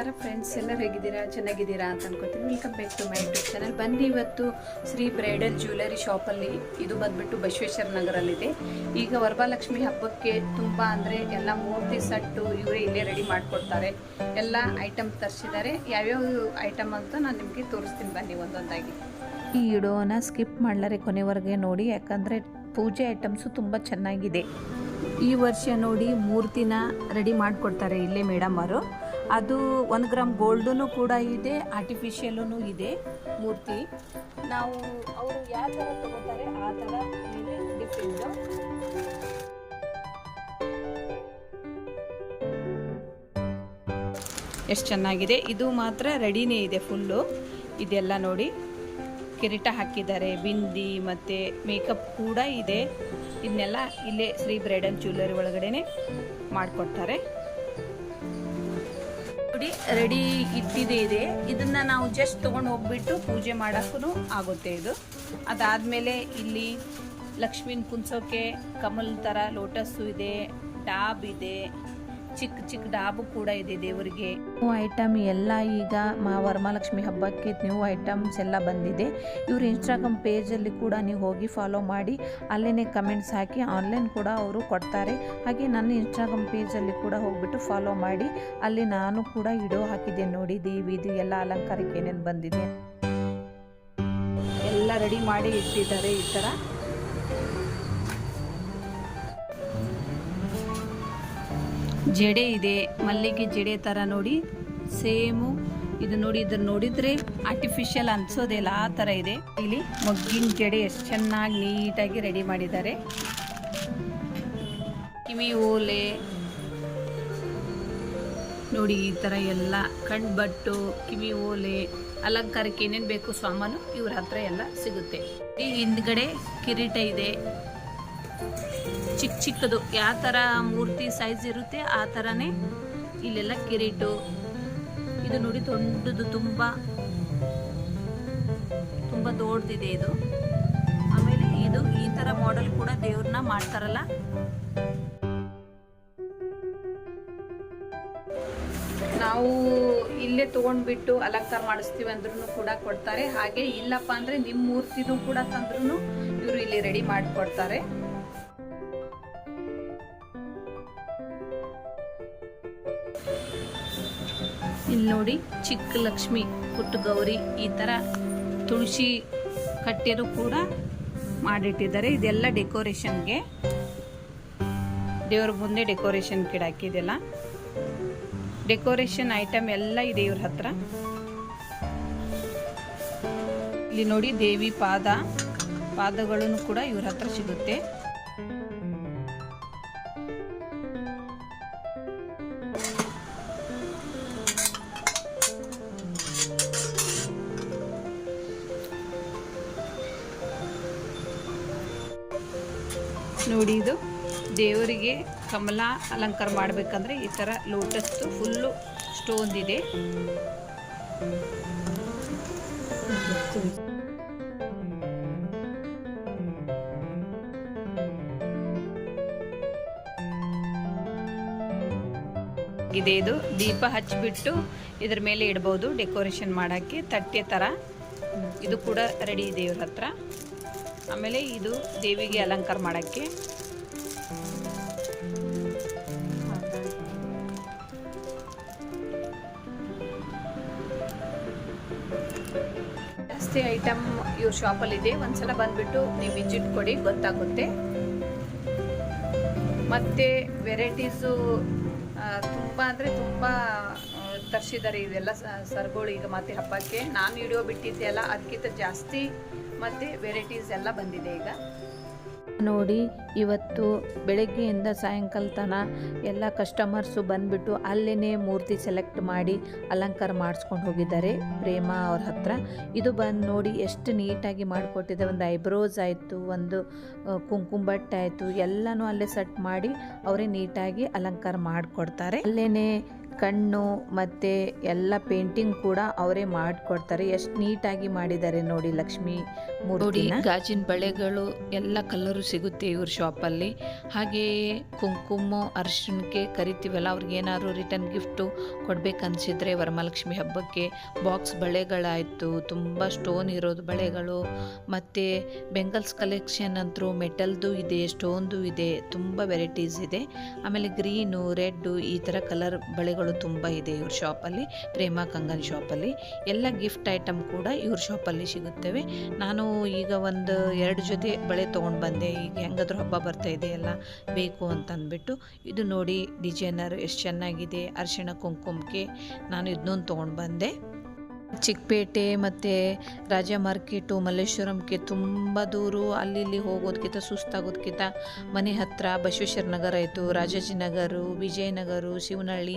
ನಮಸ್ಕಾರ ಫ್ರೆಂಡ್ಸ್ ಎಲ್ಲರೂ ಹೇಗಿದ್ದೀರಾ? ಚೆನ್ನಾಗಿದ್ದೀರಾ ಅಂತ ಅನ್ಕೋತೀನಿ. Welcome back to my YouTube channel ಬನ್ನಿ ಇವತ್ತು ಶ್ರೀ ಬ್ರೈಡಲ್ ಜ್ಯುವೆಲರಿ ಶಾಪಲ್ಲಿ ಇದು ಬಂದುಬಿಟ್ಟು ಬಸವೇಶ್ವರ ನಗರಲ್ಲಿದೆ. ಈಗ ವರಮಹಾಲಕ್ಷ್ಮಿ ಹಬ್ಬಕ್ಕೆ ತುಂಬ ಅಂದರೆ ಎಲ್ಲ ಮೂರ್ತಿ, ಸಟ್ಟು ಇವರೇ ಇಲ್ಲೇ ರೆಡಿ ಮಾಡಿಕೊಡ್ತಾರೆ. ಎಲ್ಲ ಐಟಮ್ ತರಿಸಿದ್ದಾರೆ. ಯಾವ್ಯಾವ ಐಟಮ್ ಅಂತ ನಾನು ನಿಮಗೆ ತೋರಿಸ್ತೀನಿ. ಬನ್ನಿ ಒಂದೊಂದಾಗಿ. ಈ ಇಡೋನ ಸ್ಕಿಪ್ ಮಾಡಲಾರೆ ಕೊನೆವರೆಗೆ ನೋಡಿ. ಯಾಕಂದರೆ ಪೂಜೆ ಐಟಮ್ಸು ತುಂಬ ಚೆನ್ನಾಗಿದೆ. ಈ ವರ್ಷ ನೋಡಿ ಮೂರ್ತಿನ ರೆಡಿ ಮಾಡಿಕೊಡ್ತಾರೆ ಇಲ್ಲೇ ಮೇಡಮ್ ಅವರು. ಅದು ಒಂದು ಗ್ರಾಮ್ ಗೋಲ್ಡೂ ಕೂಡ ಇದೆ ಆರ್ಟಿಫಿಷಿಯಲೂ ಇದೆ, ಮೂರ್ತಿ. ನಾವು ಅವರು ಯಾವ ಥರ ತಗೋತಾರೆ, ಆ ಥರ ಡಿಫ್ರೆಂಟು ಎಷ್ಟು ಚೆನ್ನಾಗಿದೆ. ಇದು ಮಾತ್ರ ರೆಡಿನೇ ಇದೆ ಫುಲ್ಲು. ಇದೆಲ್ಲ ನೋಡಿ. ಕಿರೀಟ ಹಾಕಿದ್ದಾರೆ, ಬಿಂದಿ ಮತ್ತು ಮೇಕಪ್ ಕೂಡ ಇದೆ. ಇದನ್ನೆಲ್ಲ ಇಲ್ಲೇ ಶ್ರೀ ಬ್ರೈಡಲ್ ಜ್ಯುವೆಲ್ಲರಿ ಒಳಗಡೆ ಮಾಡಿಕೊಡ್ತಾರೆ. ನೋಡಿ ರೆಡಿ ಇಟ್ಟಿದೆ ಇದೆ. ಇದನ್ನ ನಾವು ಜಸ್ಟ್ ತೊಗೊಂಡು ಹೋಗ್ಬಿಟ್ಟು ಪೂಜೆ ಮಾಡೋಕ್ಕೂ ಆಗುತ್ತೆ ಇದು. ಅದಾದ್ಮೇಲೆ ಇಲ್ಲಿ ಲಕ್ಷ್ಮೀನ ಕುಂಸೋಕೆ ಕಮಲ್ ಥರ ಲೋಟಸ್ಸು ಇದೆ, ಡಾಬ್ ಇದೆ. ಚಿಕ್ಕ ಚಿಕ್ಕ ಡಾಬು ಕೂಡ ಇದೆ ದೇವರಿಗೆ. ನ್ಯೂ ಐಟಮ್ ಎಲ್ಲ ಈಗ ಮಾ ವರಮಹಾಲಕ್ಷ್ಮಿ ಹಬ್ಬಕ್ಕೆ ನ್ಯೂ ಐಟಮ್ಸ್ ಎಲ್ಲ ಬಂದಿದೆ. ಇವರು ಇನ್ಸ್ಟಾಗ್ರಾಮ್ ಪೇಜಲ್ಲಿ ಕೂಡ ನೀವು ಹೋಗಿ ಫಾಲೋ ಮಾಡಿ ಅಲ್ಲೇ ಕಮೆಂಟ್ಸ್ ಹಾಕಿ ಆನ್ಲೈನ್ ಕೂಡ ಅವರು ಕೊಡ್ತಾರೆ. ಹಾಗೆ ನನ್ನ ಇನ್ಸ್ಟಾಗ್ರಾಮ್ ಪೇಜಲ್ಲಿ ಕೂಡ ಹೋಗ್ಬಿಟ್ಟು ಫಾಲೋ ಮಾಡಿ ಅಲ್ಲಿ ನಾನು ಕೂಡ ಇಡೋ ಹಾಕಿದ್ದೆ ನೋಡಿ ದೇವಿ ಇದು ಎಲ್ಲ ಅಲಂಕಾರಕ್ಕೆ ಏನೇನು ಬಂದಿದೆ. ಎಲ್ಲ ರೆಡಿ ಮಾಡಿ ಇಟ್ಟಿದ್ದಾರೆ ಈ ಥರ ಜಡೆ ಇದೆ, ಮಲ್ಲಿಗೆ ಜಡೆ ಥರ ನೋಡಿ, ಸೇಮು. ಇದು ನೋಡಿ, ಇದನ್ನ ನೋಡಿದ್ರೆ ಆರ್ಟಿಫಿಷಿಯಲ್ ಅನ್ಸೋದಿಲ್ಲ, ಆ ಥರ ಇದೆ. ಇಲ್ಲಿ ಮಗ್ಗಿನ ಜಡೆ ಎಷ್ಟು ಚೆನ್ನಾಗಿ ನೀಟಾಗಿ ರೆಡಿ ಮಾಡಿದ್ದಾರೆ. ಕಿವಿ ಓಲೆ. ನೋಡಿ, ಈ ಥರ ಎಲ್ಲ ಕಣ್ಬಟ್ಟು, ಕಿವಿ ಓಲೆ, ಅಲಂಕಾರಕ್ಕೆ ಏನೇನು ಬೇಕು ಸಾಮಾನು ಇವ್ರ ಹತ್ರ ಎಲ್ಲ ಸಿಗುತ್ತೆ. ಈ ಹಿಂದ್ಗಡೆ ಕಿರೀಟ ಇದೆ. ಚಿಕ್ಕ ಚಿಕ್ಕದು. ಯಾವ ಥರ ಮೂರ್ತಿ ಸೈಜ್ ಇರುತ್ತೆ, ಆ ಥರನೇ ಇಲ್ಲೆಲ್ಲ ಕಿರೀಟು. ಇದು ನೋಡಿ ದೊಡ್ಡದು, ತುಂಬ ತುಂಬ ದೊಡ್ಡದಿದೆ ಇದು. ಆಮೇಲೆ ಇದು ಈ ಥರ ಮಾಡೆಲ್ ಕೂಡ ದೇವ್ರನ್ನ ಮಾಡ್ತಾರಲ್ಲ. ನಾವು ಇಲ್ಲೇ ತೊಗೊಂಡ್ಬಿಟ್ಟು ಅಲಂಕಾರ ಮಾಡಿಸ್ತೀವಿ ಅಂದ್ರೂ ಕೂಡ ಕೊಡ್ತಾರೆ. ಹಾಗೆ ಇಲ್ಲಪ್ಪ ಅಂದರೆ ನಿಮ್ಮ ಮೂರ್ತಿದು ಕೂಡ ತಂದ್ರೂ ಇವರು ಇಲ್ಲಿ ರೆಡಿ ಮಾಡಿಕೊಡ್ತಾರೆ. ನೋಡಿ ಚಿಕ್ಕ ಲಕ್ಷ್ಮಿ, ಪುಟ್ಟ ಗೌರಿ ಈ ಥರ ತುಳಸಿ ಕಟ್ಟೆನೂ ಕೂಡ ಮಾಡಿಟ್ಟಿದ್ದಾರೆ. ಇದೆಲ್ಲ ಡೆಕೋರೇಷನ್ಗೆ ದೇವ್ರ ಮುಂದೆ ಡೆಕೋರೇಷನ್ ಗಿಡ ಹಾಕಿದೆಲ್ಲ. ಡೆಕೋರೇಷನ್ ಐಟಮ್ ಎಲ್ಲ ಇದೆ ಇವ್ರ ಹತ್ರ. ಇಲ್ಲಿ ನೋಡಿ ದೇವಿ ಪಾದ. ಪಾದಗಳನ್ನು ಕೂಡ ಇವ್ರ ಹತ್ರ ಸಿಗುತ್ತೆ. ನೋಡಿ ಇದು. ದೇವರಿಗೆ ಕಮಲ ಅಲಂಕಾರ ಮಾಡಬೇಕಂದ್ರೆ ಈ ಥರ ಲೋಟಸ್ದು ಫುಲ್ಲು ಸ್ಟೋನ್ ಇದೆ. ಇದೆ ಇದು. ದೀಪ ಹಚ್ಚಿಬಿಟ್ಟು ಇದ್ರ ಮೇಲೆ ಇಡ್ಬೋದು ಡೆಕೋರೇಷನ್ ಮಾಡೋಕ್ಕೆ. ತಟ್ಟೆ ಥರ ಇದು ಕೂಡ ರೆಡಿ ಇದೆ ಇವ್ರ ಹತ್ರ. ಆಮೇಲೆ ಇದು ದೇವಿಗೆ ಅಲಂಕಾರ ಮಾಡೋಕ್ಕೆ. ಜಾಸ್ತಿ ಐಟಮ್ ಇವ್ರ ಶಾಪಲ್ಲಿದೆ ಒಂದ್ಸಲ ಬಂದ್ಬಿಟ್ಟು ನೀವು ವಿಜಿಟ್ ಕೊಡಿ, ಗೊತ್ತಾಗುತ್ತೆ. ಮತ್ತು ವೆರೈಟೀಸು ತುಂಬ ಅಂದರೆ ತುಂಬ ತರಿಸಿದ್ದಾರೆ. ಇವೆಲ್ಲ ಸರ್ಗಳು ಈಗ ಮತ್ತೆ ಹಬ್ಬಕ್ಕೆ. ನಾನು ವಿಡಿಯೋ ಬಿಟ್ಟಿದ್ದೆ ಅಲ್ಲ, ಅದಕ್ಕಿಂತ ಜಾಸ್ತಿ ಮತ್ತು ವೆರೈಟೀಸ್ ಎಲ್ಲ ಬಂದಿದೆ ಈಗ. ನೋಡಿ, ಇವತ್ತು ಬೆಳಗ್ಗೆಯಿಂದ ಸಾಯಂಕಾಲ ತನ ಎಲ್ಲ ಕಸ್ಟಮರ್ಸು ಬಂದುಬಿಟ್ಟು ಅಲ್ಲೇ ಮೂರ್ತಿ ಸೆಲೆಕ್ಟ್ ಮಾಡಿ ಅಲಂಕಾರ ಮಾಡಿಸ್ಕೊಂಡು ಹೋಗಿದ್ದಾರೆ ಪ್ರೇಮ ಅವ್ರ ಹತ್ರ. ಇದು ಬಂದು ನೋಡಿ ಎಷ್ಟು ನೀಟಾಗಿ ಮಾಡಿಕೊಟ್ಟಿದೆ. ಒಂದು ಐಬ್ರೋಸ್ ಆಯಿತು, ಒಂದು ಕುಂಕುಮ ಬಟ್ಟೆ ಆಯಿತು, ಎಲ್ಲನೂ ಅಲ್ಲೇ ಸೆಟ್ ಮಾಡಿ ಅವರೇ ನೀಟಾಗಿ ಅಲಂಕಾರ ಮಾಡಿಕೊಡ್ತಾರೆ. ಅಲ್ಲೇ ಕಣ್ಣು ಮತ್ತು ಎಲ್ಲ ಪೇಂಟಿಂಗ್ ಕೂಡ ಅವರೇ ಮಾಡಿಕೊಡ್ತಾರೆ. ಎಷ್ಟು ನೀಟಾಗಿ ಮಾಡಿದ್ದಾರೆ ನೋಡಿ ಲಕ್ಷ್ಮಿ ಮೂರ್ತಿ ಗಾಜಿನ ಬಳೆಗಳು ಎಲ್ಲ ಕಲರು ಸಿಗುತ್ತೆ ಇವ್ರ ಶಾಪಲ್ಲಿ ಹಾಗೆಯೇ ಕುಂಕುಮ, ಅರಿಶಿಣಕ್ಕೆ ಕರಿತೀವಲ್ಲ, ಅವ್ರಿಗೆ ಏನಾದ್ರು ರಿಟರ್ನ್ ಗಿಫ್ಟು ಕೊಡ್ಬೇಕನ್ಸಿದ್ರೆ ವರಮಹಾಲಕ್ಷ್ಮಿ ಹಬ್ಬಕ್ಕೆ ಬಾಕ್ಸ್ ಬಳೆಗಳಾಯಿತು, ತುಂಬ ಸ್ಟೋನ್ ಇರೋದು ಬಳೆಗಳು. ಮತ್ತು ಬೆಂಗಲ್ಸ್ ಕಲೆಕ್ಷನ್ ಅಂತೂ ಮೆಟಲ್ದು ಇದೆ ಸ್ಟೋನ್ದು ಇದೆ, ತುಂಬ ವೆರೈಟೀಸ್ ಇದೆ. ಆಮೇಲೆ ಗ್ರೀನು ರೆಡ್ಡು ಈ ಥರ ಕಲರ್ ಬಳೆಗಳು ತುಂಬ ಇದೆ ಇವ್ರ ಶಾಪಲ್ಲಿ, ಪ್ರೇಮ ಕಂಗನ್ ಶಾಪಲ್ಲಿ. ಎಲ್ಲ ಗಿಫ್ಟ್ ಐಟಮ್ ಕೂಡ ಇವ್ರ ಶಾಪಲ್ಲಿ ಸಿಗುತ್ತವೆ. ನಾನು ಈಗ ಒಂದು ಎರಡು ಜೊತೆ ಬಳೆ ತೊಗೊಂಡು ಬಂದೆ. ಈಗ ಹೆಂಗಾದ್ರೂ ಹಬ್ಬ ಬರ್ತಾ ಇದೆಯಲ್ಲ ಬೇಕು ಅಂತ ಅಂದ್ಬಿಟ್ಟು. ಇದು ನೋಡಿ ಡಿಸೈನರ್ ಎಷ್ಟು ಚೆನ್ನಾಗಿದೆ. ಅರಿಶಿಣ ಕುಂಕುಮಕ್ಕೆ ನಾನು ಇದನ್ನೊಂದು ತೊಗೊಂಡು ಬಂದೆ. ಚಿಕ್ಕಪೇಟೆ ಮತ್ತು ರಾಜ ಮಾರ್ಕೆಟು ಮಲ್ಲೇಶ್ವರಂಗೆ ತುಂಬ ದೂರ. ಅಲ್ಲಿ ಇಲ್ಲಿ ಹೋಗೋದಕ್ಕಿಂತ ಸುಸ್ತಾಗೋದಕ್ಕಿಂತ ಮನೆ ಹತ್ತಿರ ಬಸವೇಶ್ವರ ನಗರ ಆಯಿತು ರಾಜಾಜಿನಗರು ವಿಜಯನಗರ, ಶಿವನಹಳ್ಳಿ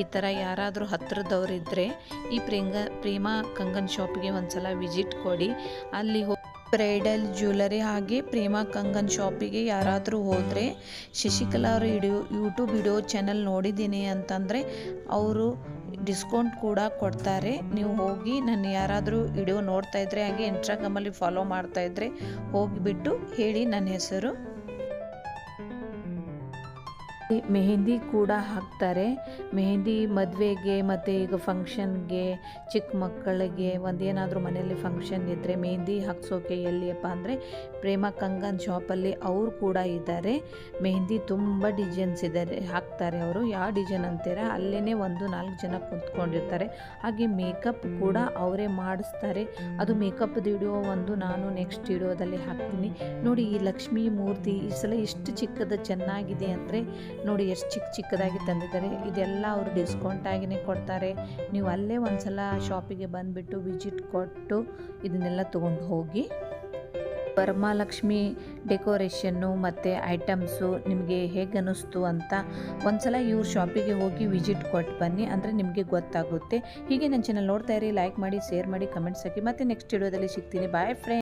ಈ ಥರ ಯಾರಾದರೂ ಹತ್ತಿರದವರಿದ್ದರೆ ಈ ಪ್ರೇಂಗ, ಪ್ರೇಮ ಕಂಗನ್ ಶಾಪಿಗೆ ಒಂದ್ಸಲ ವಿಸಿಟ್ ಕೊಡಿ. ಅಲ್ಲಿ ಹೋಗಿ ಬ್ರೈಡಲ್ ಜ್ಯುವೆಲರಿ ಹಾಗೆ ಪ್ರೇಮ ಕಂಗನ್ ಶಾಪಿಗೆ ಯಾರಾದರೂ ಹೋದರೆ ಶಶಿಕಲಾ ಅವರು ಇಡಿಯೋ ಯೂಟ್ಯೂಬ್ ವಿಡಿಯೋ ಚಾನಲ್ ನೋಡಿದ್ದೀನಿ ಅಂತಂದರೆ ಅವರು ಡಿಸ್ಕೌಂಟ್ ಕೂಡ ಕೊಡ್ತಾರೆ. ನೀವು ಹೋಗಿ ನನ್ನ ಯಾರಾದರೂ ವಿಡಿಯೋ ನೋಡ್ತಾ ಇದ್ದರೆ ಹಾಗೆ ಇನ್ಸ್ಟಾಗ್ರಾಮಲ್ಲಿ ಫಾಲೋ ಮಾಡ್ತಾ ಇದ್ದರೆ ಹೋಗಿಬಿಟ್ಟು ಹೇಳಿ ನನ್ನ ಹೆಸರು. ಮೆಹಂದಿ ಕೂಡ ಹಾಕ್ತಾರೆ. ಮೆಹಂದಿ ಮದುವೆಗೆ ಮತ್ತು ಈಗ ಫಂಕ್ಷನ್ಗೆ ಚಿಕ್ಕ ಮಕ್ಕಳಿಗೆ ಒಂದೇನಾದರೂ ಮನೆಯಲ್ಲಿ ಫಂಕ್ಷನ್ ಇದ್ದರೆ ಮೆಹಂದಿ ಹಾಕ್ಸೋಕೆ ಎಲ್ಲಿಯಪ್ಪ ಅಂದರೆ ಪ್ರೇಮ ಕಂಗನ್ ಶಾಪಲ್ಲಿ ಅವರು ಕೂಡ ಇದ್ದಾರೆ. ಮೆಹಂದಿ ತುಂಬ ಡಿಸೈನ್ಸ್ ಇದ್ದಾರೆ, ಹಾಕ್ತಾರೆ ಅವರು. ಯಾವ ಡಿಸೈನ್ ಅಂತೀರ? ಅಲ್ಲೇ ಒಂದು ನಾಲ್ಕು ಜನ ಕುಂತ್ಕೊಂಡಿರ್ತಾರೆ. ಹಾಗೆ ಮೇಕಪ್ ಕೂಡ ಅವರೇ ಮಾಡಿಸ್ತಾರೆ. ಅದು ಮೇಕಪ್ ವಿಡಿಯೋ ಒಂದು ನಾನು ನೆಕ್ಸ್ಟ್ ವಿಡಿಯೋದಲ್ಲಿ ಹಾಕ್ತೀನಿ. ನೋಡಿ ಈ ಲಕ್ಷ್ಮೀ ಮೂರ್ತಿ ಈ ಸಲ ಎಷ್ಟು ಚಿಕ್ಕದ ಚೆನ್ನಾಗಿದೆ ಅಂದರೆ ನೋಡಿ ಎಷ್ಟು ಚಿಕ್ಕ ಚಿಕ್ಕದಾಗಿ ತಂದಿದ್ದಾರೆ. ಇದೆಲ್ಲ ಅವರು ಡಿಸ್ಕೌಂಟ್ ಆಗಿನೇ ಕೊಡ್ತಾರೆ. ನೀವು ಅಲ್ಲೇ ಒಂದ್ಸಲ ಶಾಪಿಗೆ ಬಂದುಬಿಟ್ಟು ವಿಜಿಟ್ ಕೊಟ್ಟು ಇದನ್ನೆಲ್ಲ ತೊಗೊಂಡು ಹೋಗಿ. ವರಮಹಾಲಕ್ಷ್ಮಿ ಡೆಕೋರೇಷನ್ನು ಮತ್ತು ಐಟಮ್ಸು ನಿಮಗೆ ಹೇಗೆ ಅನ್ನಿಸ್ತು ಅಂತ ಒಂದ್ಸಲ ಇವ್ರ ಶಾಪಿಗೆ ಹೋಗಿ ವಿಜಿಟ್ ಕೊಟ್ಟು ಬನ್ನಿ. ಅಂದರೆ ನಿಮಗೆ ಗೊತ್ತಾಗುತ್ತೆ. ಹೀಗೆ ನನ್ನ ಚೆನ್ನಾಗಿ ನೋಡ್ತಾ ಇರಿ ಲೈಕ್ ಮಾಡಿ ಶೇರ್ ಮಾಡಿ ಕಮೆಂಟ್ಸ್ ಹಾಕಿ. ಮತ್ತೆ ನೆಕ್ಸ್ಟ್ ವಿಡಿಯೋದಲ್ಲಿ ಸಿಗ್ತೀನಿ. Boy friend